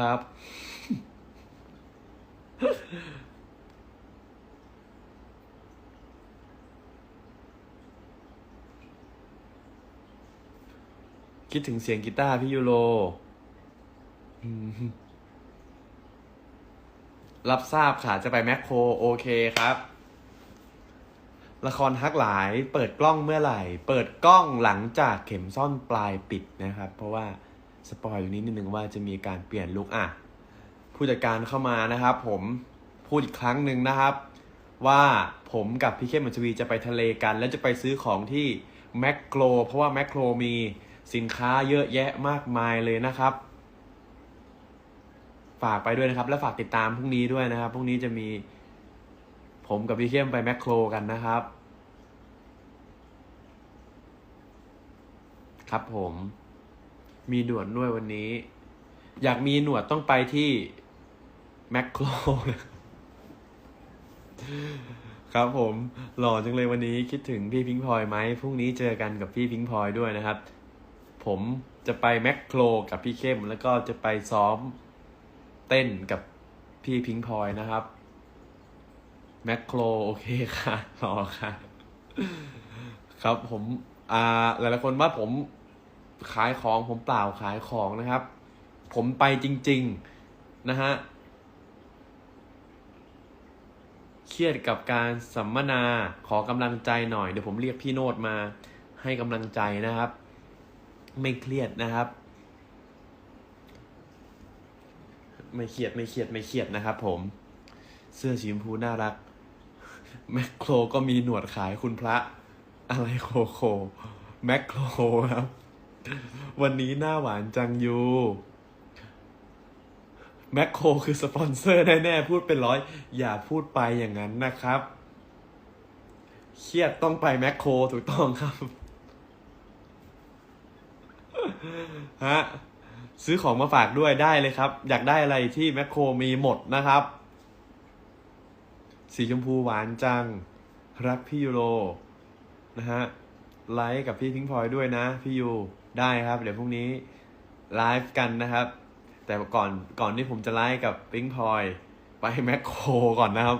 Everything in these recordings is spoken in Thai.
ครับ คิดถึงเสียงกีตาร์พี่ยูโร รับทราบค่ะ จะไปแมคโคร โอเคครับ ละครฮักหลายเปิดกล้องเมื่อไหร่ เปิดกล้องหลังจากเข็มซ่อนปลายปิดนะครับ เพราะว่า สปอยอยู่นิดนึงว่าจะมีการเปลี่ยนลุคอะ ผู้จัดการเข้ามานะครับ ผมพูดอีกครั้งหนึ่งนะครับ ว่าผมกับพี่เข้มมัชวีจะไปทะเลกัน แล้วจะไปซื้อของที่แมคโครเพราะว่าแมคโครมีสินค้าเยอะแยะมากมายเลยนะครับ ฝากไปด้วยนะครับ และฝากติดตามพรุ่งนี้ด้วยนะครับพรุ่งนี้จะมี ผมกับพี่เข้มไปแมคโครกันนะครับ ครับผม มีหนวดด้วยวันนี้ อยากมีหนวดต้องไปที่แมคโครครับผมหล่อจังเลยวันนี้คิดถึงพี่พิงพลอยไหมพรุ่งนี้เจอกันกับพี่พิงพลอยด้วยนะครับ ผมจะไปแมคโครกับพี่เข้มแล้วก็จะไปซ้อมเต้นกับพี่พิงพลอยนะครับแมคโครโอเคค่ะรอค่ะ ครับผม อ่า หลายๆคนว่าผม ขายของผมเปล่าขายของนะครับ ผมไปจริง ๆ นะฮะเครียดกับการสัมมนาขอกำลังใจหน่อย เดี๋ยวผมเรียกพี่โนดมาให้กำลังใจนะครับ ไม่เครียดนะครับ ไม่เครียดไม่เครียดไม่เครียดนะครับ ผม เสื้อสีชมพูน่ารัก แมคโครก็มีหนวดขายคุณพระ อะไรโคโคแมคโครครับ วันนี้หน้าหวานจังยูแมคโครคือสปอนเซอร์แน่ๆ พูดเป็นร้อย อย่าพูดไปอย่างนั้นนะครับ เครียดต้องไปแมคโครถูกต้องครับ ฮะ ซื้อของมาฝากด้วยได้เลยครับ อยากได้อะไรที่แมคโครมีหมดนะครับ สีชมพูหวานจัง รักพี่ยูโร นะฮะ ไลฟ์กับพี่พิงพลอยด้วยนะ พี่ยู ได้ครับ เดี๋ยวพรุ่งนี้ไลฟ์กันนะครับ แต่ก่อนก่อนที่ผมจะไลฟ์กับพิงพลอย ไปแมคโครก่อนนะครับ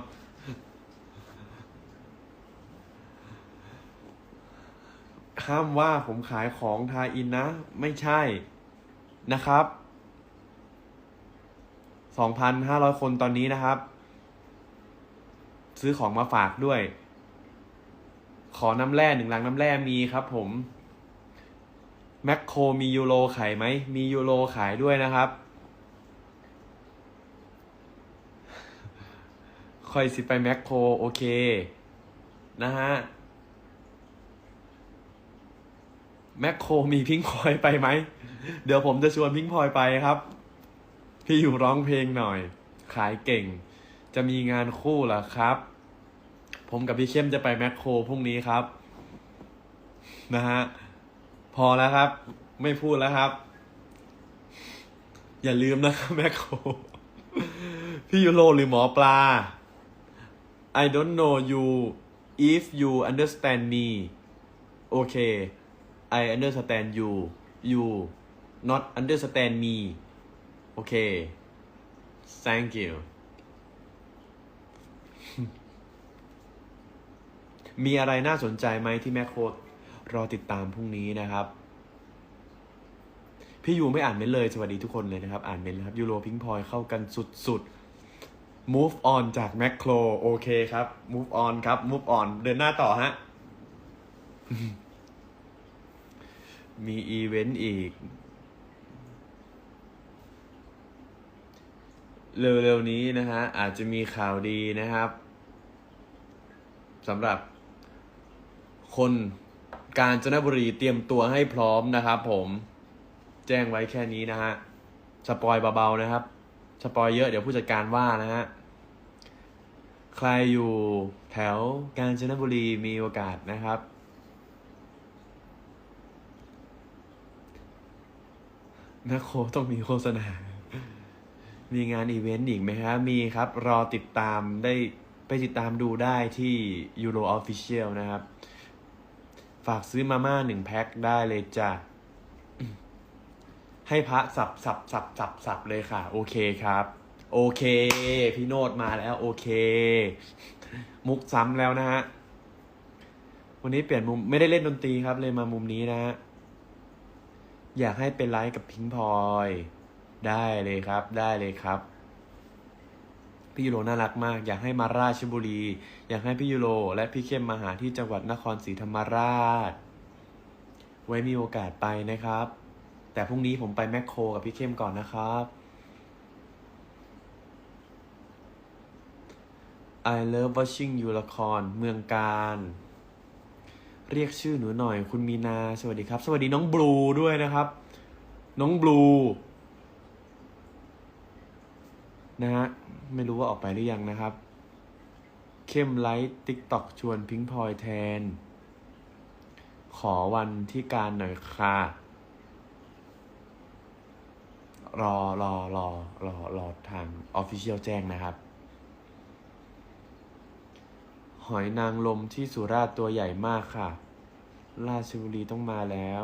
ห้ามว่าผมขายของทาอินนะ ไม่ใช่นะครับ2,500คนตอนนี้นะครับ ซื้อของมาฝากด้วย ขอน้ำแร่หนึ่งลังน้ำแร่มีครับผม แมคโครมียูโรขายไหม มียูโรขายด้วยนะครับ ค่อยสิไปแมคโครโอเค นะฮะ แมคโครมีพิงพอยไปไหม เดี๋ยวผมจะชวนพิงพอยไปครับ พี่อยู่ร้องเพลงหน่อย ขายเก่ง จะมีงานคู่เหรอครับ ผมกับพี่เข้มจะไปแมคโครพรุ่งนี้ครับ นะฮะ พอแล้วครับ ไม่พูดแล้วครับ อย่าลืมนะครับแมคโคพี่ยูโรหรือหมอปลา I don't know you if you understand me okay I understand you you not understand me okay thank you มีอะไรน่าสนใจไหมที่แมคโคร รอติดตามพรุ่งนี้นะครับ พี่ยูไม่อ่านเมนเลย สวัสดีทุกคนเลยนะครับ อ่านเมนแล้วครับ ยูโรพิงพอยเข้ากันสุดๆ move on จากแมคโครโอเคครับ move on ครับ move on เดินหน้าต่อฮะ มีอีเวนต์อีก เร็วๆนี้นะฮะ อาจจะมีข่าวดีนะครับสำหรับคน กาญจนบุรีเตรียมตัวให้พร้อมนะครับผม แจ้งไว้แค่นี้นะฮะ สปอยเบาๆนะครับ สปอยเยอะเดี๋ยวผู้จัดการว่านะฮะ ใครอยู่แถวกาญจนบุรีมีโอกาสนะครับ แมคโครต้องมีโฆษณา มีงานอีเวนต์อีกไหมครับ มีครับ รอติดตามได้ไปติดตามดูได้ที่ Euro Official นะครับ ฝากซื้อมาม่าหนึ่งแพ็คได้เลยจ้ะใให้พระสับสับสับสับสับเลยค่ะ โอเคครับ โอเค พี่โนดมาแล้วโอเค มุกซ้ำแล้วนะฮะ วันนี้เปลี่ยนมุมไม่ได้เล่นดนตรีครับ เลยมามุมนี้นะฮะ อยากให้เป็นไลฟ์กับพิงพลอย ได้เลยครับ ได้เลยครับ พี่ยูโรน่ารักมาก อยากให้มาราชบุรี อยากให้พี่ยูโร และพี่เข้มมาหาที่จังหวัดนครศรีธรรมราช ไว้มีโอกาสไปนะครับ แต่พรุ่งนี้ผมไปแมคโครกับพี่เข้มก่อนนะครับ I love watching you ละครเมืองการ เรียกชื่อหนูหน่อย คุณมีนา สวัสดีครับ สวัสดีน้องบลูด้วยนะครับ น้องบลู นะฮะ ไม่รู้ว่าออกไปหรือยังนะครับ เข้มไลท์ติ๊กตอกชวนพิงพลอยแทน ขอวันที่การหน่อยค่ะรอรอรอรอรอทางออฟฟิเชียลแจ้งนะครับ หอยนางรมที่สุราษฎร์ตัวใหญ่มากค่ะ ราชบุรีต้องมาแล้ว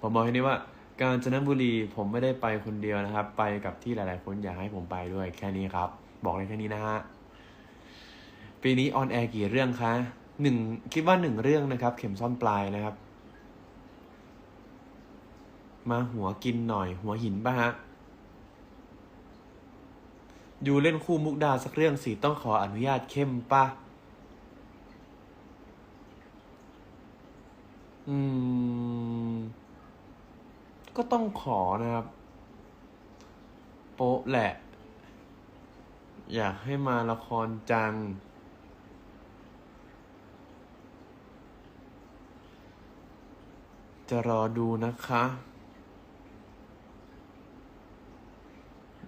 ผมบอกให้นี่ว่า กาญจนบุรีผมไม่ได้ไปคนเดียวนะครับ ไปกับที่หลายๆคนอยากให้ผมไปด้วยแค่นี้ครับ บอกเลยแค่นี้นะฮะปีนี้ออนแอร์กี่เรื่องคะหนึ่งคิดว่าหนึ่งเรื่องนะครับ เข็มซ่อนปลายนะครับ มาหัวกินหน่อย หัวหินป่ะฮะอยู่เล่นคู่มุกดาสักเรื่องสิต้องขออนุญาตเข้มป่ะอืม ก็ต้องขอนะครับ โป๊ะแหละ อยากให้มาละครจัง จะรอดูนะคะ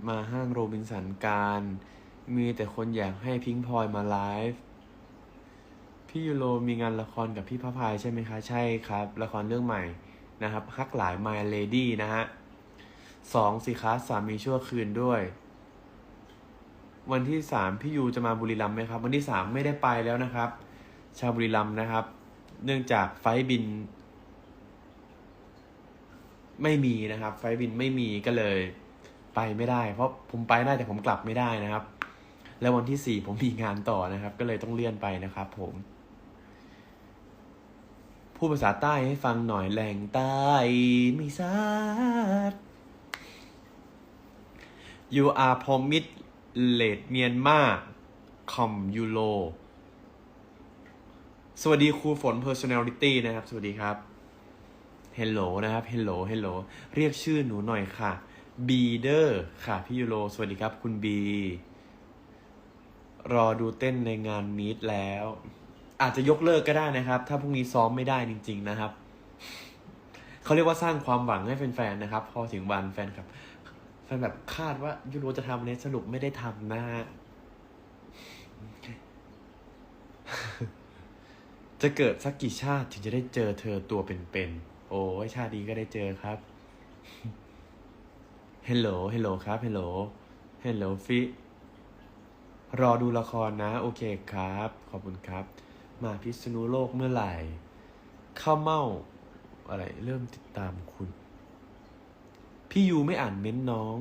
มาห้างโรบินสันการ มีแต่คนอยากให้พิงพลอยมาไลฟ์พี่ยูโรมีงานละครกับพี่พระพายใช่ไหมคะ ใช่ครับ ละครเรื่องใหม่ นะครับฮักหลาย My Lady นะฮะสองสิคะสามีชั่วคืนด้วย วันที่สามพี่ยูจะมาบุรีรัมย์ไหมครับ วันที่สามไม่ได้ไปแล้วนะครับ ชาวบุรีรัมย์นะครับ เนื่องจากไฟบิน ไม่มีนะครับ ไฟบินไม่มีก็เลย ไปไม่ได้ เพราะผมไปได้แต่ผมกลับไม่ได้นะครับ แล้ววันที่สี่ผมมีงานต่อนะครับ ก็เลยต้องเลื่อนไปนะครับ ผม พูดภาษาใต้ให้ฟังหน่อยแหล่งใต้ไม่ซาด you are promised late เมียนมาคอมยูโรสวัสดีครูฝน personality นะครับ สวัสดีครับ hello นะครับ hello hello เรียกชื่อหนูหน่อยค่ะ บีเดอร์ค่ะ พี่ยูโร สวัสดีครับ คุณบี รอดูเต้นในงานมีดแล้ว อาจจะยกเลิกก็ได้นะครับ ถ้าพรุ่งนี้ซ้อมไม่ได้จริง ๆ นะครับเขาเรียกว่าสร้างความหวังให้แฟนๆนะครับ พอถึงวันแฟนครับแฟนแบบคาดว่ายูโรจะทำเนี่ยสรุปไม่ได้ทำนะฮะจะเกิดสักกี่ชาติถึงจะได้เจอเธอตัวเป็นๆโอ้ยชาตินี้ก็ได้เจอครับฮลโหลฮัลโหลครับเฮลโหลเฮลโหลฟิ รอดูละครนะ โอเคครับ ขอบคุณครับ มาพิษณุโลกเมื่อไหร่ข้าวเมาอะไรเริ่มติดตามคุณ พี่ยูไม่อ่านเม้นต์น้อง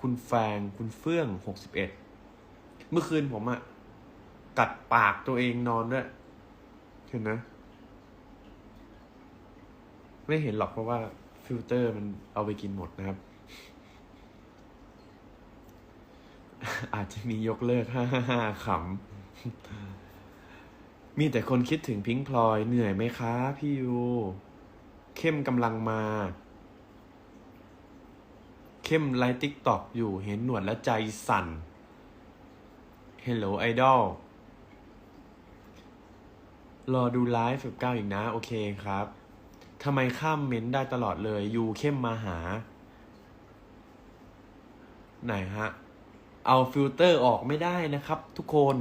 คุณแฟงคุณเฟื่องหกสิบเอ็ดเมื่อคืนผมอะกัดปากตัวเองนอนด้วย เห็นนะไม่เห็นหรอกเพราะว่าฟิลเตอร์มันเอาไปกินหมดนะครับ อาจจะมียกเลิกฮ่าฮ่าฮ่าขำ มีแต่คนคิดถึงพิงพลอยเหนื่อยไหมคะพี่ยู เข้มกำลังมา เข้มไลฟ์ติ๊กตอกอยู่เห็นหนวดแล้วใจสั่น Hello Idol รอดูไลฟ์เก้าอีกนะ โอเคครับทำไมข้ามเม้นต์ได้ตลอดเลยยูเข้มมาหา ไหนฮะ เอาฟิลเตอร์ออกไม่ได้นะครับทุกคน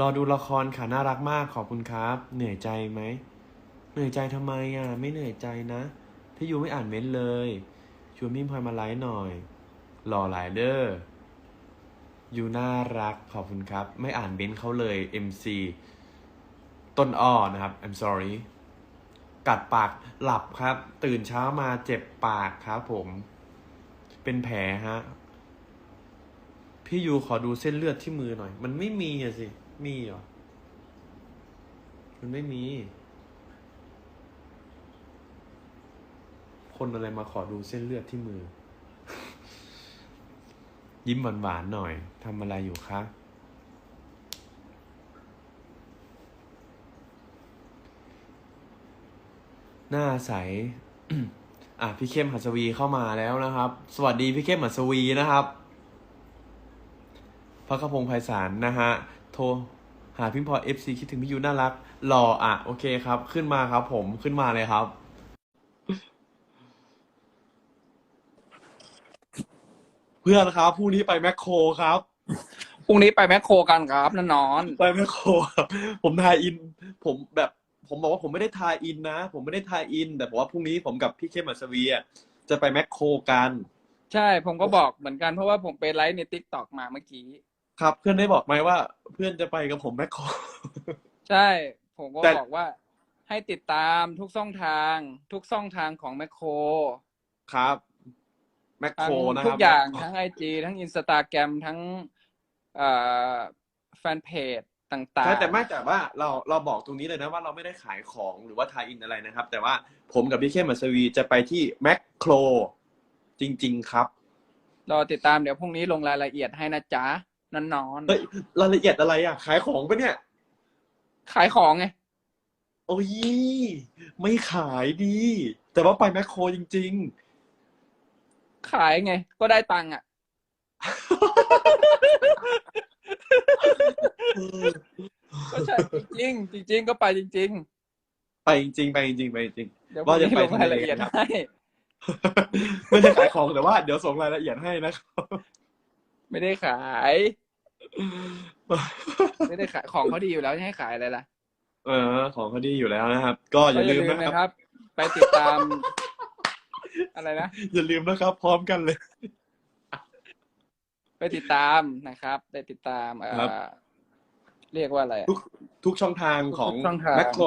รอดูละครค่ะน่ารักมากขอบคุณครับ เหนื่อยใจไหม เหนื่อยใจทำไมอะ ไม่เหนื่อยใจนะ พี่ยูไม่อ่านเม้นเลยชวนพี่พลอยมาไลฟ์หน่อยหล่อหลายเด้อยูน่ารักขอบคุณครับ ไม่อ่านเม้นเขาเลย MC ต้นอ้อนะครับ I'm sorry กัดปากหลับครับ ตื่นเช้ามาเจ็บปากครับผม เป็นแผลฮะ พี่ยูขอดูเส้นเลือดที่มือหน่อย มันไม่มีอะสิ มีเหรอ มันไม่มี คนอะไรมาขอดูเส้นเลือดที่มือ ยิ้มหวานๆหน่อยทำอะไรอยู่คะหน้าใส อะ พี่เข้มหัสวีเข้ามาแล้วนะครับ สวัสดีพี่เข้มหัสวีนะครับ พระกระพงไพศาลนะฮะ โทรหาพิมพ์พอเอฟซีคิดถึงพี่ยูน่ารักหล่ออะ โอเคครับ ขึ้นมาครับ ผมขึ้นมาเลยครับ เพื่อนครับพรุ่งนี้ไปแมคโครครับ พรุ่งนี้ไปแมคโครกันครับนั่นนอนไปแมคโครครับผมทายอิน ผมแบบ ผมบอกว่าผมไม่ได้ทายอินนะ ผมไม่ได้ทายอิน แต่ผมว่าพรุ่งนี้ผมกับพี่เข้มอัศวีอะจะไปแมคโครกัน ใช่ ผมก็บอกเหมือนกันเพราะว่าผมไปไลฟ์ในทิกตอกมาเมื่อกี้ ครับ เพื่อนได้บอกไหมว่า เพื่อนจะไปกับผมแมคโคร ใช่ ผมก็แต่ บอกว่า ให้ติดตามทุกช่องทาง ทุกช่องทางของแมคโครครับแมคโคทั้รงนะครับทุกอย่างแมคโครทั้งไอจีทั้งอินสตาแกรมทั้งเอ่อแฟนเพจต่างใช่แต่ไม่แต่ว่าเราเราบอกตรงนี้เลยนะว่าเราไม่ได้ขายของหรือว่าทายอินอะไรนะครับ แต่ว่าผมกับพี่เข้มอัศวีจะไปที่แมคโครจริง ๆ ครับ ๆรอติดตามเดี๋ยวพรุ่งนี้ลงรายละเอียดให้นะจ๊ะ นั่นนอนเฮ้ยรายละเอียดอะไรอะ ขายของปะเนี่ย ขายของไง โอ้ย ไม่ขายดี แต่ว่าไปแมคโครจริงขายไง ก็ได้ตังค์อะๆเออก็ใช่จริงๆจริงๆก็ไปจริงไปจริง ๆ ไปจริง ๆ ไปจริงๆเดี๋ยวพว่ารุ่งจะนี้ไปลงรายละเอียดทะเลครับให้ๆไม่ได้ขายของแต่ว่าเดี๋ยวส่งรายละเอียดให้นะครับ ไม่ได้ขาย ไม่ได้ขายของเขาดีอยู่แล้วจะให้ขายอะไรล่ะ เออ ของเขาดีอยู่แล้วนะครับ ก็อย่าลืมก็นะครับ ไปติดตาม อะไรนะ อย่าลืมนะครับ พร้อมกันเลย ไปติดตามนะครับ ไปติดตามเอ่ครับอเรียกว่าอะไรอะทุกทุกช่องทางของทุกช่องทางแมคโคร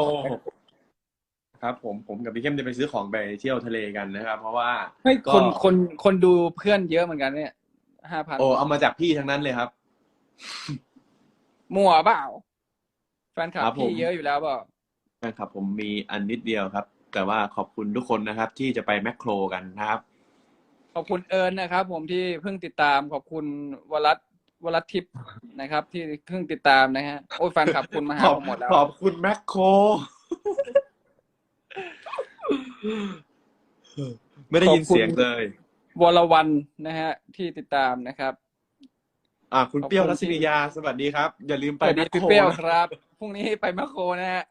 ครับผมผมกับพี่เข้มจะไปซื้อของไปเที่ยวทะเลกันนะครับ เพราะว่าเฮ้ยก็คนคนคนดูเพื่อนเยอะเหมือนกันเนี่ย ห้าพันโอ้เอามาจากพี่ทั้งนั้นเลยครับ มั่วเปล่าแฟนคลับครับผมพี่เยอะอยู่แล้วเปล่านะครับผมมีอันนิดเดียวครับ แต่ว่าขอบคุณทุกคนนะครับ ที่จะไปแมคโครกันนะครับ ขอบคุณเอิญนะครับ ผมที่เพิ่งติดตาม ขอบคุณวรัตวรัตทิพย์นะครับ ที่เพิ่งติดตามนะฮะโอ้ยแฟนคลับคุณมาหาขอบผมหมดแล้วขอบคุณแมคโครไม่ได้ยินเสียงเลย วรวันนะฮะ ที่ติดตามนะครับ อ่า คุณเปรี้ยวขอบคุณรัศมียาสวัสดีครับ อย่าลืมสไปวัสดีแมคพี่โครเปรี้ยวนะครับพรุ่งนี้ไปแมคโครนะฮะ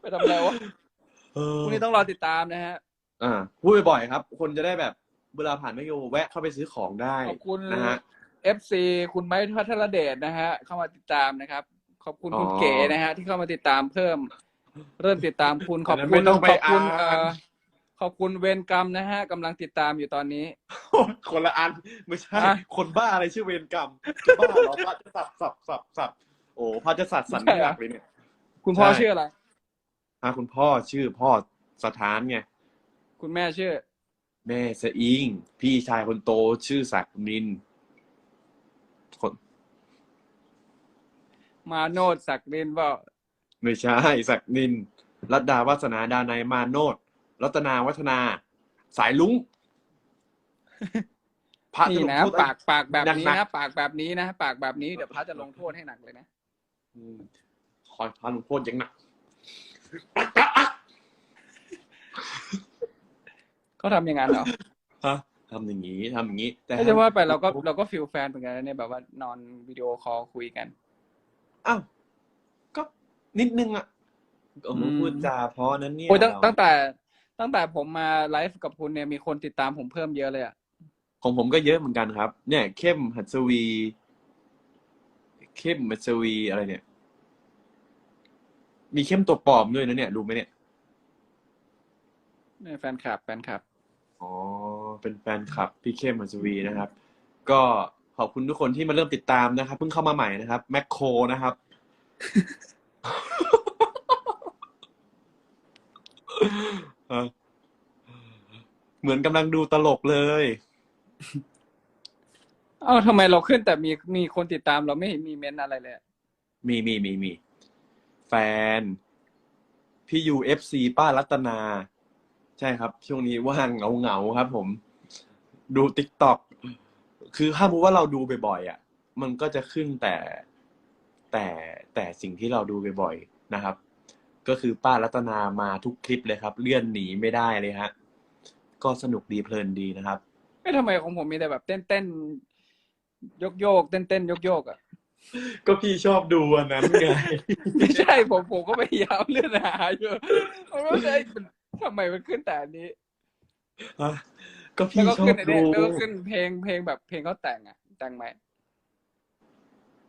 ไปทำอะไรวะเอพอรุ่งนี้ต้องรอติดตามนะฮะ อ่าพูดบ่อยๆครับ คนจะได้แบบเวลาผ่านไม่โยแวะเข้าไปซื้อของได้ขอบคุณนะฮะ FC คุณไม้พัทรเดชนะฮะ เข้ามาติดตามนะครับ ขอบคุณคุณอ๋อเก๋นะฮะ ที่เข้ามาติดตามเพิ่ม เริ่มติดตามคุณขอบอันนั้นคุไม่ณต้องไปขอบคุณอ่านเอ่อ ขอบคุณเวรกรรมนะฮะกำลังติดตามอยู่ตอนนี้ คนละอันไม่ใช่ อะ คนบ้าอะไรชื่อเวรกรรมจะบ้าเหรอพระจะสับสับสับสับโอ้พระจะสัตว์สันไม่หลักเลยเนี่ย คุณพ่อใช่ ชื่ออะไร อะคุณพ่อชื่อพ่อสถานไง คุณแม่ชื่อ แม่สะอิง พี่ชายคนโตชื่อศักดินคนมาโนดศักดินว่าไม่ใช่ศักดินรัตดาวาสนาดานัยมาโนด รัตนาวัฒนา สายลุงพระจนี่ลงนะโทษ ปากปากแบบนี้หนันะก ปากแบบนี้นะปากแบบนี้เดี๋ยวพระจะลงโทษให้หนักเลยนะอืมคอยพระลงโทษอยังหนัก เขาทำอย่างนั้นเหรอฮะทำอย่างนี้ทำอย่างนี้ แต่ไม่ใช่ว่าไปเราก็เราก็ฟิลแฟนเหมือนกันนะเนี่ยแบบว่านอนวิดีโอคอลคุยกัน อ้าวก็นิดนึงอะโอ้โหอืม พูดจาเพราะนั้นเนี่ยโอ้ยตั้งเราตั้งแต่ ตั้งแต่ผมมาไลฟ์กับคุณเนี่ยมีคนติดตามผมเพิ่มเยอะเลยอะของผมก็เยอะเหมือนกันครับ เนี่ย เข้มหัสวี เข้มหัสวีอะไรเนี่ย มีเข้มตัวปลอมด้วยนะเนี่ยรู้ไหมเนี่ยเนี่ยแฟนคลับแฟนคลับ อ๋อเป็นแฟนคลับ พี่เข้มหัสวีนะครับ ก็ขอบคุณทุกคนที่มาเริ่มติดตามนะครับเพิ่งเข้ามาใหม่นะครับ แมคโครนะครับ เออเหมือนกำลังดูตลกเลย เอ้าทำไมเราขึ้นแต่มีมีคนติดตามเราไม่เห็นมีเม้นต์อะไรเลยอะมีมีมีมี แฟน พี่ยูเอฟซีป้ารัตนา ใช่ครับ ช่วงนี้ว่างเหงาเหงาๆครับผม ดูติ๊กต็อกคือถ้ามูว่าเราดูบ่อยๆอะ มันก็จะขึ้นแต่แต่แต่สิ่งที่เราดูบ่อยๆนะครับ ก็คือป้ารัตนามาทุกคลิปเลยครับ เลื่อนหนีไม่ได้เลยฮะ ก็สนุกดีเพลินดีนะครับไม่ทำไมของผมมีแต่แบบเต้นเต้นยกโยกเต้นเต้นยกโยกอะก็พี่ชอบดูอันนั้นไงไม่ใช่ผมผมก็พยายามเลื่อนหาอยู่ผมก็ใช่ทำไมมันขึ้นแต่อันนี้อะก็แล้วพี่ก็ชอขึ้บนไอ้ดูเนี่ยแล้วก็ขึ้นเพลงเพลงแบบเพลงเขาแต่งอะแต่งไหม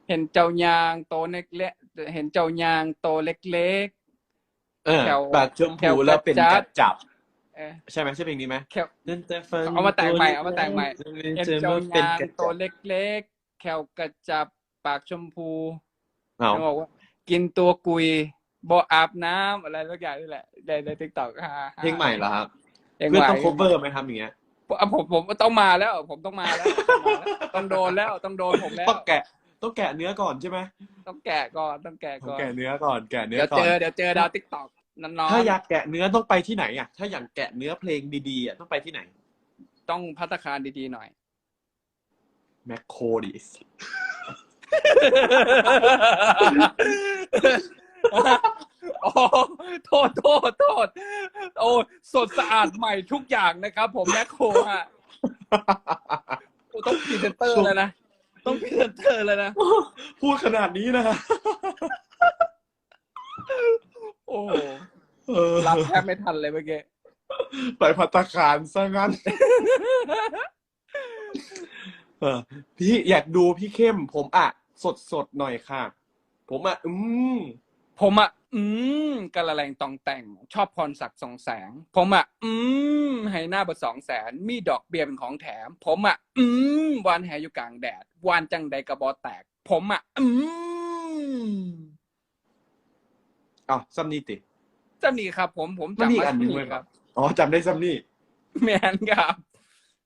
เห็นเจ้ายางโตเล็กเล็กเห็นเจ้ายางโตเล็ก เออแถวปากชมแถพูวแล้วเป็นกระจักัดดจับๆเออ ใช่ไหมใช่เพลงนี้ไหมแค่ นั่นแต่ฟังเอามาแต่งใหม่เอามาแต่งใหม่เห็นเจอเจ้าเป็นยางกระโตจับเล็กๆ แขวกระจับปากชมพูเอาแล้วบอกว่า กินตัวกุยบ่อาบน้ำอะไรสักอย่างนี่แหละในในทิกตอกเพลงใหม่เหรอครับเพลงเพื่อนใหม่ต้อง cover ไหมครับอย่างเงี้ยผมผมผมต้องมาแล้ว ผมต้องมาแล้ว ต้องโดนแล้วต้องโดนผมแล้ว ต้องแกะ ต้องแกะเนื้อก่อนใช่ไหมต้องแกะก่อนต้องแกะต้องก่อนแกะเนื้อก่อนแกะเนื้อเดี๋ยวก่อเจนอเดี๋ยวเจอดาวทิกตอกนอนถ้าอยากแกะเนื้อต้องไปที่ไหนอะ ถ้าอยากแกะเนื้อเพลงดีๆอะต้องไปที่ไหนๆต้องพัตตาคารดีๆหน่อย แมคโครดิโอ้โทษโทษโทษ โอ้สดสะอาดใหม่ทุกอย่างนะครับผมแมคโครฮะโอ้ต้องพรีเซนเตอร์แล้วนะ ต้องพรีเซนเตอร์แล้วนะ พูดขนาดนี้นะ โอ้โหเออรับแทบไม่ทันเลยเมื่อกี้ไปพัตตาคารซะงั้นเออพี่อยากดูพี่เข้ม ผมอะสดสดๆหน่อยค่ะ ผมอะอืมผมอะ อืมกะละแรงตองแต่ง ชอบพรศักดิ์สองแสง ผมอะ อืมให้หน้าเบอร์สองแสน มีดอกเบี้ยเป็นของแถม ผมอะ อืมวานแหอยู่กลางแดด วานจังใดกระบอแตก ผมอะ อืมอ้าวซัมนี่ติจำนี่ครับ ผมผมมันจำมีอีมากอันหนึ่งนี่ด้วยคครัรับบอ๋อจำได้ซัมนี่ แมนครับ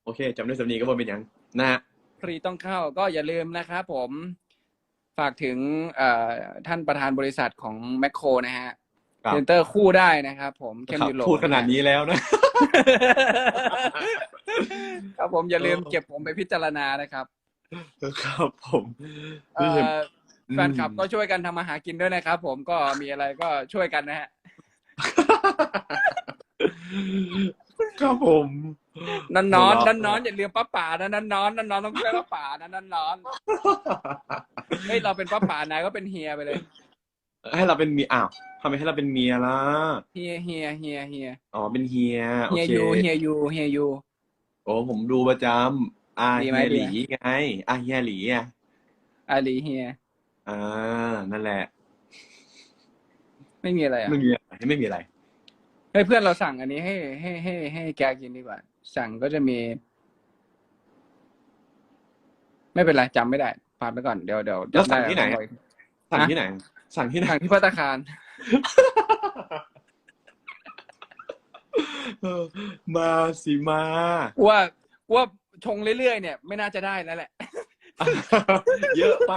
โอเคจำได้ซัมนี่ก็บ่เป็นหยังนะฮะ ฟรีต้องเข้าก็อย่าลืมนะครับผม ฝากถึงเอ่อท่านประธานบริษัทของแมคโครนะฮะครับเซนเตอร์คู่ได้นะครับผมเข้มครับยูโรพูดขนาดนี้แล้วนะ ครับผมอย่าลืมเออเก็บผมไปพิจารณานะครับ ครับผมเอ่อแฟนคลับอืมก็ช่วยกันทำมาหากินด้วยนะครับผมก็มีอะไรก็ช่วยกันนะฮะ ครับผมนอนนอนหัวเราะนอนนอนอย่าลืมป้าป่านะนอนนอนนอนนอนต้องช่วยป้าป่านะนอนนอนเฮ้ยเราเป็นป้าป่านายก็เป็นเฮียไปเลย ให้เราเป็นเมียอ้าวทำไมให้เราเป็นเมียล่ะเฮียเฮียเฮียเฮียอ๋อเป็นเฮียโอเฮียเคยูเฮียยูเฮียยูโอ้ผมดูประจำอาดีเฮีไหมยหดีลีไหมไงอาเฮียหลีอะอาลีเฮียอ่านั่นแหละ ไม่มีอะไรอะไม่มีอะไรไม่มีอะไร เฮ้ยเพื่อนเราสั่งอันนี้ให้ให้ให้ให้แกกินดีกว่า สั่งก็จะมี ไม่เป็นไรจำไม่ได้ผ่านไปก่อนเดี๋ยวเดี๋ยวแล้วสั่งจำด้ที่ไหนเอาอะว้สั่งที่ไหน สั่งที่ไหน สั่งที่พัตตาคาร เออมาสิมากูว่ากูว่าชงเรื่อยๆเนี่ย ไม่น่าจะได้แล้วแหละ เยอะไป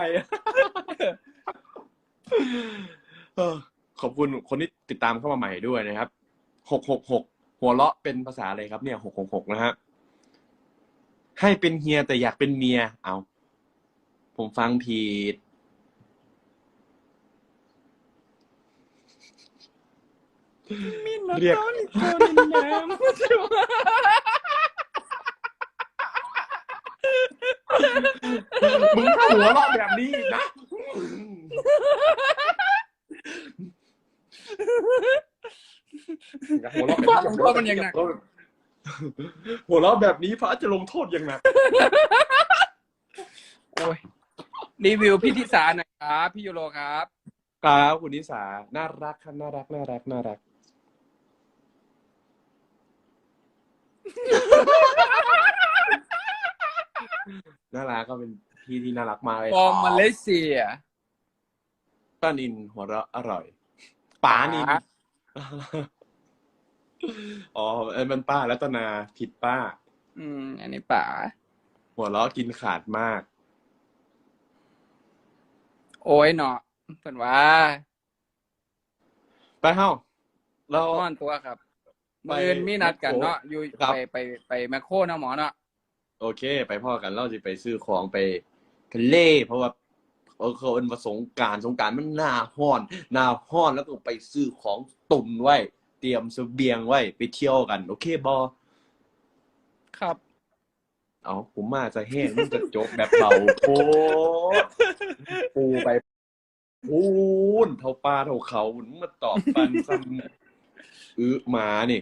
เออขอบคุณคนที่ติดตามเข้ามาใหม่ด้วยนะครับ หกหกหกหัวเราะเป็นภาษาอะไรครับเนี่ยหกหกหกนะฮะให้เป็นเฮียแต่อยากเป็นเมีย เอา ผมฟังผิด เรียก มึงหัวเราะแบบนี้อีกนะอย่า หัวเราะแบบฟังเพราะมันยังหนักหัวเราะแบบนี้พระจะลงโทษอย่างหนักโอ้ยรีวิวพี่ทิสาหน่อยครับพี่ยูโรครับครับคุณนิสาน่ารักครับน่ารักน่ารักน่ารักน่ารักก็เป็นพี่ที่น่ารักมากเลยฟอร์มมาเลเซียป้านินหัวเราะอร่อยป๋านินป๋า อ๋อเอ้ยมันป้ารัตนาผิดป้า อืม อันนี้ป๋า หัวเราะกินขาดมาก โอ้ยเนาะเพิ่นว่าไปเฮ้าเรา อ้อนตัวครับไปมื้ออื่นมีนัดกันเนาะอยู่ครับ ไปไปไปแมคโครเนาะหมอเนาะโอเค ไปพ่อกันเราจะไปซื้อของไปทะเลเพราะว่าเออเขาเอินว่าสงกรารสงกรารมันหน้าห้อนหน้าห้อนแล้วก็ไปซื้อของตุนไว้เต รียมเสบียงไว้ไปเที่ยวกัน โอเคบอครับ เอาผมมาจะแห้งมันจะจบแบบเราโคตรปูไปพูนเท่าปลาเท่าเขามันมาตอบปันซ้ำอื้อหมานี่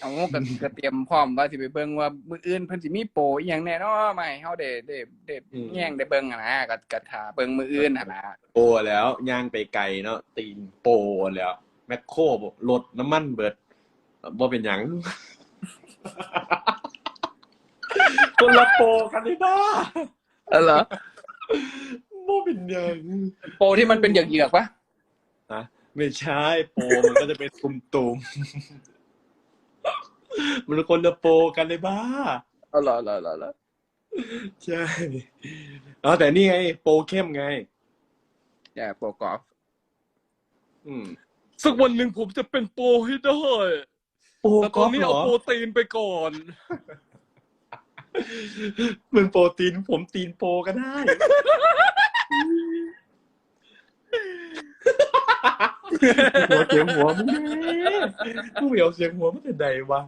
เอาก็ก็เตรียมพร้อมว่าสิไปเบิ่งว่ามื้ออื่นเพิ่นสิมีโปรอีหยังแน่เนาะมาให้เฮาได้ได้ได้อืมแย่งได้เบิ่งอะนะก็ก็ท่าเบิ่งมื้ออื่นหั่นล่ะโปแล้วย่างไปไกลเนาะตีนโปแล้ว แมคโครบ่รถน้ำมันเบิดบ่เป็นหยัง คนละโปกันเลยบ้าเออเหรอบ่เป็นหยังโปรที่มันเป็นเหยือกๆปะนะไม่ใช่โปมันก็จะเป็นตุ่มตุมๆมันคนละโปกันเลยบ้าเออเหรอเหรอเหรอเหรอใช่อ๋อแต่นี่ไง โปรเข้มไง อย่าโปรกอล์ฟอืม สักวันหนึ่งผมจะเป็นโปรให้ได้โปรแต่ตก็อนนี้เหรเอาอโปรตีนไปก่อนมึงโปรตีนผมตีนโปรก็ได้หัวเสียงหัวมึงเนี่ยกูเหี่ยวเสียงหัวมันจะใดวะ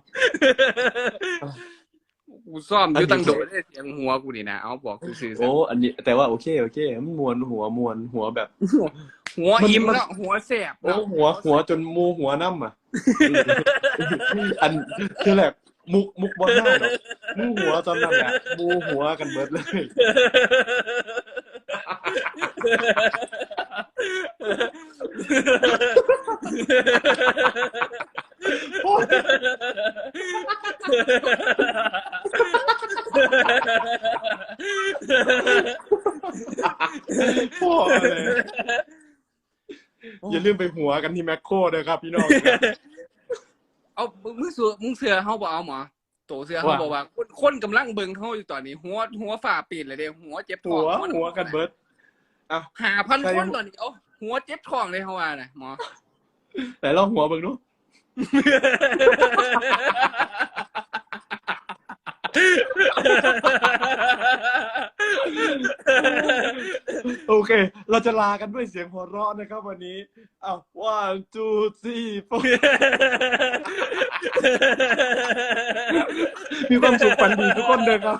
กูซ่อมอยู่ตั้งโดดได้เสียงหัวกูนี่นะเอาบอกกูสื่อโอ้อันนี้แต่ว่าโอเคโอเคมันมวนหัวมวนหัวแบบ หัวอิ่มมันเนาะหัวแสบโอ้เนาะหัวหัวจนมูหัวน้ำอะ อันคือแบบมุกมุกบนหน้าดอกมูหัวตอนนั้นแหละมูหัวกันเบิดเลย พ่อเลย อย่าลืมไปหัวกันที่แมคโครด้วยครับ พี่น้องเอามึงมึงเสือมึงเสือเขาบอกเอาหมอโตเสือเขาบอกว่า คนคนกำลังเบิ่งเขาอยู่ตอนนี้ หัวหัวฝ่าปิดเลยเด้หัวเจ็บท้หัองวหัวกันเบิดหาพันใคร คนตอนนี้เอาหัวเจ็บท้องเลยเขาว่าน่ะหมอ แต่เราหัวเบิ่งดู โอเค เราจะลากันด้วยเสียงหัวเราะนะครับวันนี้อ้าว one two three four มีความสุขฝันดีทุกคนเลยครับ